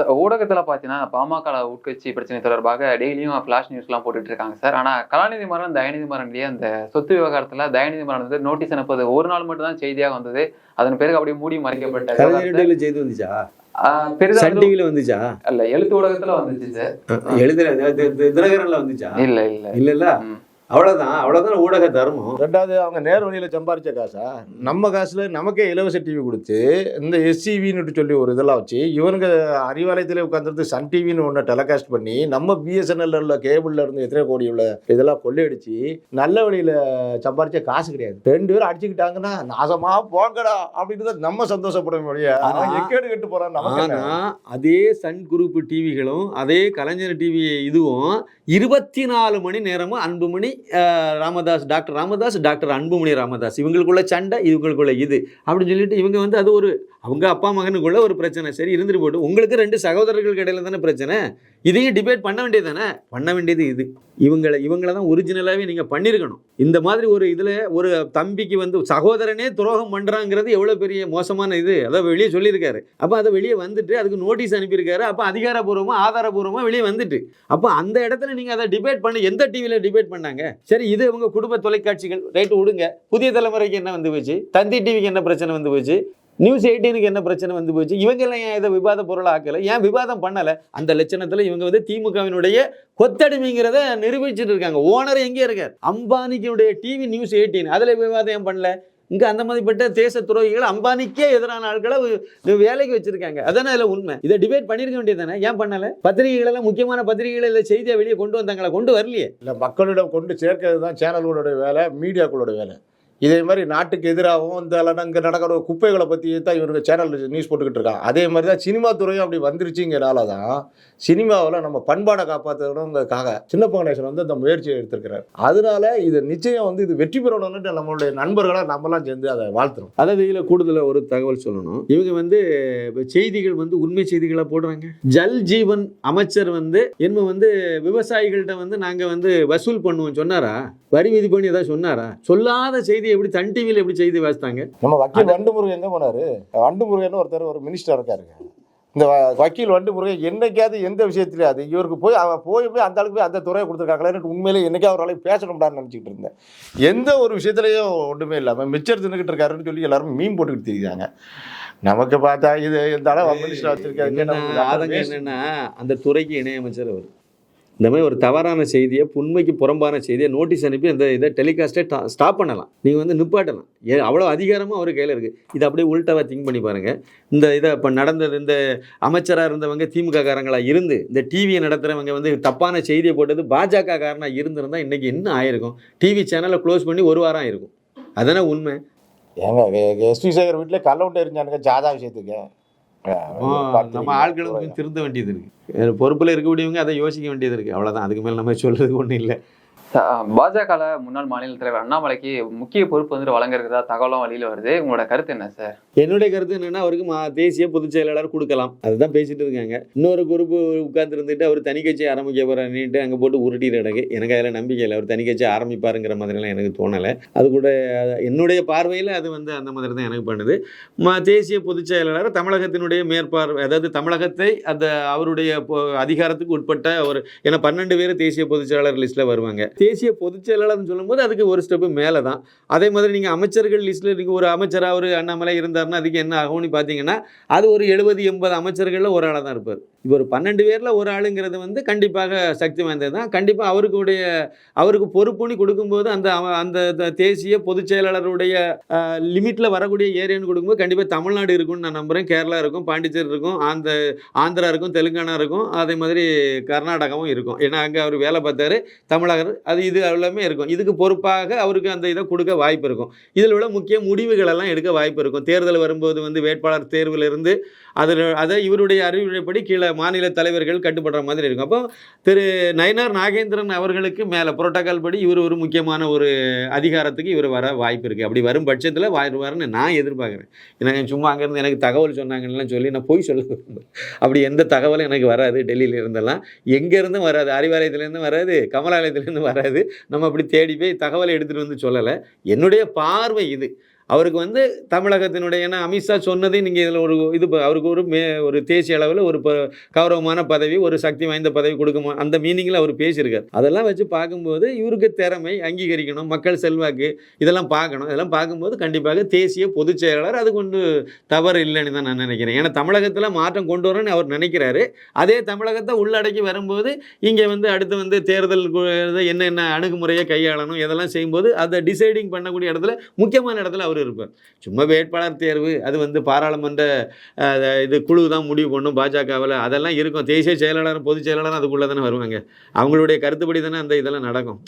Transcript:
ஊடகத்துல பாத்தீங்கன்னா பாமக உட்கட்சி பிரச்சனை தொடர்பாக டெய்லியும் ஃபிளாஷ் நியூஸ்லாம் போட்டுட்டு இருக்காங்க சார். ஆனா கலாநிதி மாறன் தயநிதி மாறன்லயே அந்த சொத்து விவகாரத்துல தயநிதி மாறன் வந்து நோட்டீஸ் அனுப்புவது ஒரு நாள் மட்டும் தான் செய்தியாக வந்தது. அதன் பிறகு அப்படியே மூடி மறைக்கப்பட்ட விவகாரத்தை, கலைஞர்கிட்ட செய்து வந்துச்சா? டிவில வந்துச்சா? இல்ல எழுத்து ஊடகத்துல வந்துச்சு சார். தி- தினகரன்ல வந்துச்சா? இல்ல இல்ல. இல்லல்ல? ம். அவ்வளவுதான் அவ்வளவுதான் ஊடக தர்மம் ரெண்டாவது அவங்க நேர் வழியில சம்பாரிச்ச காசா நம்ம காசுல நமக்கே இலவச டிவி கொடுத்து இந்த எஸ்சிவின்னு சொல்லி ஒரு இதெல்லாம் வச்சு இவனுங்க அறிவாலயத்திலே உட்காந்துருந்து சன் டிவின்னு ஒன்று டெலிகாஸ்ட் பண்ணி நம்ம பிஎஸ்என்எல்ல உள்ள கேபிள்ல இருந்து எத்தனை கோடி உள்ள இதெல்லாம் கொள்ளையடிச்சு நல்ல வழியில சம்பாரிச்ச காசு கிடையாது ரெண்டு பேரும் அடிச்சுக்கிட்டாங்கன்னா நாசமா போங்கடா அப்படின்னு தான் நம்ம சந்தோஷப்பட அவன் எக்கேடு கெட்டு போறான் நமக்கு ஆனா என்ன? அதே சன் குரூப் டிவிகளும் அதே கலைஞர் டிவி இதுவும் இருபத்தி நாலு மணி நேரமும் அன்புமணி அஹ், ராமதாஸ் டாக்டர் ராமதாஸ் டாக்டர் அன்புமணி ராமதாஸ். இவங்களுக்குள்ள சண்டை இவங்களுக்குள்ள இது. அப்படின்னு சொல்லிட்டு இவங்க வந்து அது ஒரு அவங்க அப்பா மகனுக்குள்ள ஒரு பிரச்சனை. சரி இருந்துட்டு போட்டு உங்களுக்கு ரெண்டு சகோதரர்களுக்கு இடையில தானே பிரச்சனை? இதையும் டிபேட் பண்ண வேண்டியது தானே? பண்ண வேண்டியது இது. இவங்களை இவங்கள தான் ஒரிஜினலாகவே நீங்கள் பண்ணியிருக்கணும் இந்த மாதிரி ஒரு இதில் ஒரு தம்பிக்கு வந்து சகோதரனே துரோகம் பண்ணுறாங்கிறது எவ்வளோ பெரிய மோசமான இது? அதை வெளியே சொல்லியிருக்காரு. அப்போ அதை வெளியே வந்துட்டு அதுக்கு நோட்டீஸ் அனுப்பியிருக்காரு. அப்போ அதிகாரப்பூர்வமாக ஆதாரப்பூர்வமாக வெளியே வந்துட்டு. அப்போ அந்த இடத்துல நீங்கள் அதை டிபேட் பண்ணி எந்த டிவியில் டிபேட் பண்ணாங்க? சரி இது உங்கள் குடும்ப தொலைக்காட்சிகள். ரைட்டு விடுங்க. புதிய தலைமுறைக்கு என்ன வந்து போச்சு? தந்தி டிவிக்கு என்ன பிரச்சனை வந்து போச்சு? நியூஸ் எயிட்டீனுக்கு என்ன பிரச்சனை வந்து போச்சு? இவங்கெல்லாம் ஏன் இதை விவாத பொருள் ஆக்கலை? ஏன் விவாதம் பண்ணலை? அந்த லட்சணத்தில் இவங்க வந்து திமுகவினுடைய கொத்தடிமைங்கிறத நிரூபிச்சுட்டு இருக்காங்க. ஓனர் எங்கே இருக்கார். அம்பானிக்குடைய டிவி நியூஸ் எயிட்டீன் அதில் விவாதம் ஏன் பண்ணல? இங்கே அந்த மாதிரிப்பட்ட தேச துரோகிகள் அம்பானிக்கே எதிரான ஆட்களை வேலைக்கு வச்சிருக்காங்க. அதானே அதில் உண்மை. இதை டிபேட் பண்ணியிருக்க வேண்டியது தானே ஏன் பண்ணலை? பத்திரிகைகளெல்லாம் முக்கியமான பத்திரிகைகள் இல்லை செய்தியை வெளியே கொண்டு வந்தாங்களா? கொண்டு வரலையே. இல்லை மக்களிடம் கொண்டு சேர்க்கிறது தான் சேனல்களோட வேலை மீடியாக்களோட வேலை. இதே மாதிரி நாட்டுக்கு எதிராகவும் இந்த அங்கே நடக்கிற குப்பைகளை பற்றி தான் இவருக்கு சேனல் நியூஸ் போட்டுக்கிட்டு இருக்காங்க அதே மாதிரி தான் சினிமா துறையும் அப்படி வந்துருச்சுங்கிறனால தான் சினிமாவில் நம்ம பண்பாடை காப்பாற்றணுங்கிறதுக்காக சின்ன கணேசன் வந்து அந்த முயற்சியை எடுத்திருக்கிறார். அதனால இது நிச்சயம் வந்து இது வெற்றி பெறணும்னு நம்மளுடைய நண்பர்களாக நம்மலாம் சேர்ந்து அதை வாழ்த்துறோம். அதாவது இதில் கூடுதலாக ஒரு தகவல் சொல்லணும். இவங்க வந்து செய்திகள் வந்து உண்மை செய்திகளாக போடுறாங்க. ஜல் ஜீவன் அமைச்சர் வந்து என்ன வந்து விவசாயிகள்கிட்ட வந்து நாங்கள் வந்து வசூல் பண்ணுவோம் சொன்னாரா? வரி பண்ணி ஏதாவது சொன்னாரா? சொல்லாத செய்தி எப்படி சன் டிவியில் எப்படி செய்தி வாசித்தாங்க? நம்ம வக்கீல் வண்டுமுருகன் எங்கே போனாரு? வண்டுமுருகன் ஒருத்தர் ஒரு மினிஸ்டர் இருக்காருங்க இந்த வக்கீல் வண்டுமுருகன் என்னைக்காவது எந்த விஷயத்துலையும் அது இவருக்கு போய் அவன் போய் போய் அந்த ஆளுக்கு போய் அந்த துறையை கொடுத்துருக்காங்களே உண்மையிலே என்னைக்கா ஒரு ஆளுக்கு பேசணும்டான்னு நினச்சிக்கிட்டு இருந்தேன். எந்த ஒரு விஷயத்துலையும் ஒன்றுமே இல்லாமல் மிச்சர் தின்னுக்கிட்டு இருக்காருன்னு சொல்லி எல்லாரும் மீன் போட்டுக்கிட்டு தெரியுறாங்க நமக்கு பார்த்தா இது இந்த அளவு வச்சிருக்காங்க என்னன்னா அந்த துறைக்கு இணையமைச்சர் அவர். இந்த மாதிரி ஒரு தவறான செய்தியை உண்மைக்கு புறம்பான செய்தியை நோட்டீஸ் அனுப்பி அந்த இதை டெலிகாஸ்ட்டை ஸ்டாப் பண்ணலாம். நீங்கள் வந்து நிப்பாட்டலாம். ஏ அவ்வளோ அதிகாரமும் அவர் கையில் இருக்குது இதை அப்படியே உள்டாவாக திங்க் பண்ணி பாருங்கள் இந்த இதை இப்போ நடந்தது இந்த அமைச்சராக இருந்தவங்க திமுக காரங்களாக இருந்து இந்த டிவியை நடத்துகிறவங்க வந்து தப்பான செய்தியை போட்டது பாஜக காரனாக இருந்திருந்தால் இன்றைக்கி என்ன ஆயிருக்கும்? டிவி சேனலை க்ளோஸ் பண்ணி ஒரு வாரம் ஆயிருக்கும். அதானே உண்மை? ஏங்க எஸ்பி சேகர் வீட்டில் கல்லவுண்ட் எரிஞ்சானுங்க ஜாதா விஷயத்துக்கு. நம்ம ஆட்களும் திருந்த வேண்டியது இருக்கு. பொறுப்பில் இருக்கக்கூடியவங்க அதை யோசிக்க வேண்டியது இருக்கு. அவ்வளவுதான். அதுக்கு மேல நம்ம சொல்றதுக்கு ஒன்றும் இல்லை. பாஜக முன்னாள் மாநில தலைவர் அண்ணாமலைக்கு முக்கிய பொறுப்பு வந்துட்டு வழங்குறதா தகவலும் வழியில் வருது. உங்களோட கருத்து என்ன சார்? என்னுடைய கருத்து என்னன்னா அவருக்கு மா- தேசிய பொதுச் செயலாளர் கொடுக்கலாம். அதுதான் பேசிட்டு இருக்காங்க. இன்னொரு குரூப் உட்கார்ந்து இருந்துட்டு அவர் தனி கட்சி ஆரம்பிக்க போறாருன்னுட்டு அங்கே போட்டு உருட்டிட்டு கிடக்கு. எனக்கு அதில் நம்பிக்கை இல்லை. அவர் தனி கட்சி ஆரம்பிப்பாருங்கிற மாதிரிலாம் எனக்கு தோணலை. அது கூட என்னுடைய பார்வையில் அது வந்து அந்த மாதிரி தான் எனக்கு பண்ணுது. மா தேசிய பொதுச் செயலாளர் தமிழகத்தினுடைய மேற்பார்வை அதாவது தமிழகத்தை அந்த அவருடைய பொ- அதிகாரத்துக்கு உட்பட்ட ஒரு ஏன்னா பன்னெண்டு பேர் தேசிய பொதுச் செயலாளர் லிஸ்ட்டில் வருவாங்க. தேசிய பொதுச் செயலாளர்னு சொல்லும்போது அதுக்கு ஒரு ஸ்டெப்பு மேலே தான் அதே மாதிரி நீங்கள் அமைச்சர்கள் லிஸ்ட்டில் நீங்கள் ஒரு அமைச்சராக ஒரு அண்ணாமலை இருந்தார்னா அதுக்கு என்ன ஆகும்னு பார்த்தீங்கன்னா அது ஒரு எழுபது எண்பது அமைச்சர்களில் ஒரு ஆளாக தான் இருப்பார். இப்போ ஒரு பன்னெண்டு பேரில் ஒரு ஆளுங்கிறது வந்து கண்டிப்பாக சக்தி வாய்ந்தது தான் கண்டிப்பாக அவருக்குடைய அவருக்கு பொறுப்புன்னு கொடுக்கும்போது அந்த அந்த த- தேசிய பொதுச் செயலாளருடைய லிமிட்டில் வரக்கூடிய ஏரியான்னு கொடுக்கும்போது கண்டிப்பாக தமிழ்நாடு இருக்கும்னு நான் நம்புகிறேன் கேரளா இருக்கும் பாண்டிச்சேரி இருக்கும் ஆந்த ஆந்திரா இருக்கும் தெலுங்கானா இருக்கும். அதே மாதிரி கர்நாடகாவும் இருக்கும். ஏன்னா அங்கே அவர் வேலை பார்த்தாரு. தமிழகர் அது இது எல்லாமே இருக்கும். இதுக்கு பொறுப்பாக அவருக்கு அந்த இதை கொடுக்க வாய்ப்பு இருக்கும். இதில் உள்ள முக்கிய முடிவுகளெல்லாம் எடுக்க வாய்ப்பு இருக்கும். தேர்தல் வரும்போது வந்து வேட்பாளர் தேர்விலிருந்து அதில் அதை இவருடைய அறிவுரைப்படி கீழே மாநில தலைவர்கள் கட்டுப்படுற மாதிரி இருக்கும். அப்போ திரு நயனார் நாகேந்திரன் அவர்களுக்கு மேலே புரோட்டோக்கால் படி இவர் ஒரு முக்கியமான ஒரு அதிகாரத்துக்கு இவர் வர வாய்ப்பு இருக்குது அப்படி வரும் பட்சத்தில் வருவாருன்னு நான் எதிர்பார்க்குறேன். ஏன்னா சும்மா அங்கேருந்து எனக்கு தகவல் சொன்னாங்கன்னு சொல்லி நான் போய் சொல்ல அப்படி எந்த தகவலும் எனக்கு வராது டெல்லியில இருந்தெல்லாம் எங்கேருந்தும் வராது. அறிவாலயத்துலேருந்து வராது. கமலாலயத்துலேருந்து வராது. நம்ம அப்படி தேடி போய் தகவலை எடுத்துகிட்டு வந்து சொல்லலை. என்னுடைய பார்வை இது. அவருக்கு வந்து தமிழகத்தினுடைய ஏன்னா அமித்ஷா சொன்னதே நீங்கள் இதில் ஒரு இது அவருக்கு ஒரு மே ஒரு தேசிய அளவில் ஒரு கௌரவமான பதவி ஒரு சக்தி வாய்ந்த பதவி கொடுக்குமா அந்த மீனிங்கில் அவர் பேசியிருக்கார். அதெல்லாம் வச்சு பார்க்கும்போது இவருக்கு திறமை அங்கீகரிக்கணும் மக்கள் செல்வாக்கு இதெல்லாம் பார்க்கணும். இதெல்லாம் பார்க்கும்போது கண்டிப்பாக தேசிய பொதுச் செயலாளர் அது கொண்டு தவறு இல்லைன்னு தான் நான் நினைக்கிறேன். ஏன்னா தமிழகத்தில் மாற்றம் கொண்டு வரணும்னு அவர் நினைக்கிறாரு. அதே தமிழகத்தை உள்ளடக்கி வரும்போது இங்கே வந்து அடுத்து வந்து தேர்தல் என்னென்ன அணுகுமுறையை கையாளணும் இதெல்லாம் செய்யும்போது அதை டிசைடிங் பண்ணக்கூடிய இடத்துல முக்கியமான இடத்துல அவர் இருப்பார். சும்மா வேட்பாளர் தேர்வு அது வந்து பாராளுமன்ற இது குழு தான் முடிவு பண்ணும் பாஜகவில். அதெல்லாம் இருக்கும். தேசிய செயலாளரும் பொதுச் செயலாளரும் அதுக்குள்ளே தானே வருவாங்க. அவங்களுடைய கருத்துப்படி தானே அந்த இதெல்லாம் நடக்கும்.